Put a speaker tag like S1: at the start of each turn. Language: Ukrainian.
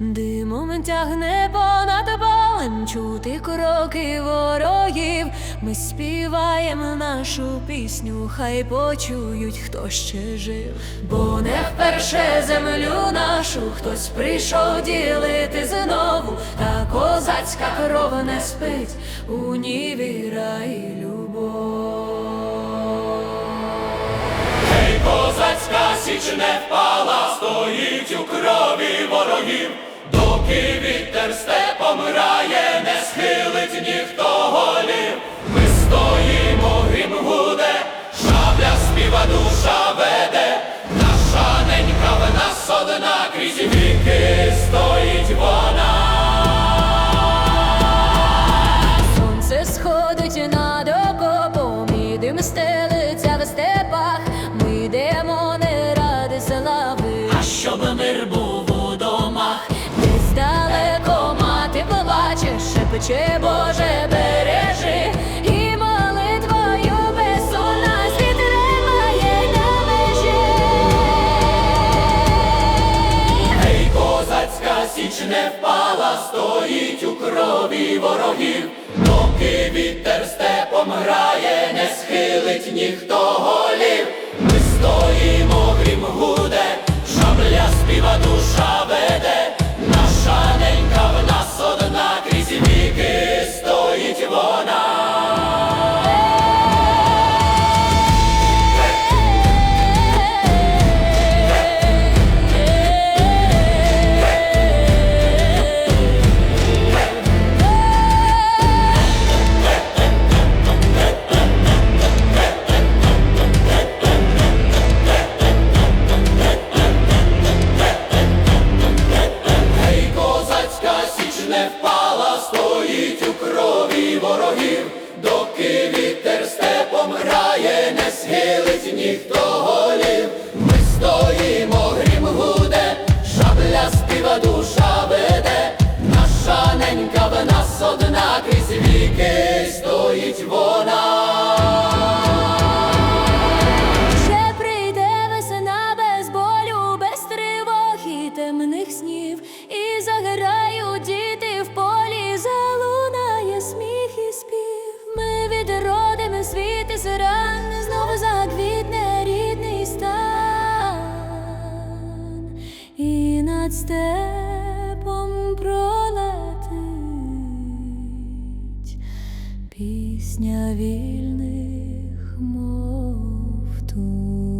S1: Димом тягне понад полем чути кроки ворогів. Ми співаємо нашу пісню, хай почують, хто ще жив. Бо не вперше землю нашу хтось прийшов ділити знову, та козацька кров не спить, у ній віра і любов.
S2: Ей, козацька січ не впала, стоїть у крові ворогів, доки вітер степом грає,
S1: межі.
S2: Ей, козацька січ не впала, стоїть у крові ворогів, доки вітер степом грає, не схилить ніхто голів. Ми стоїмо, грім гуде, шабля співа душа веде, не стоїть у крові ворогів, доки вітер степом грає, не схилить ніхто голів. Ми стоїмо, грім гуде, шабля співа душа веде, наша ненька в нас одна, крізь віки стоїть вона.
S1: Ще прийде весна без болю, без тривог і темних снів, і заграють над степом пролетить пісня вільних мов ту.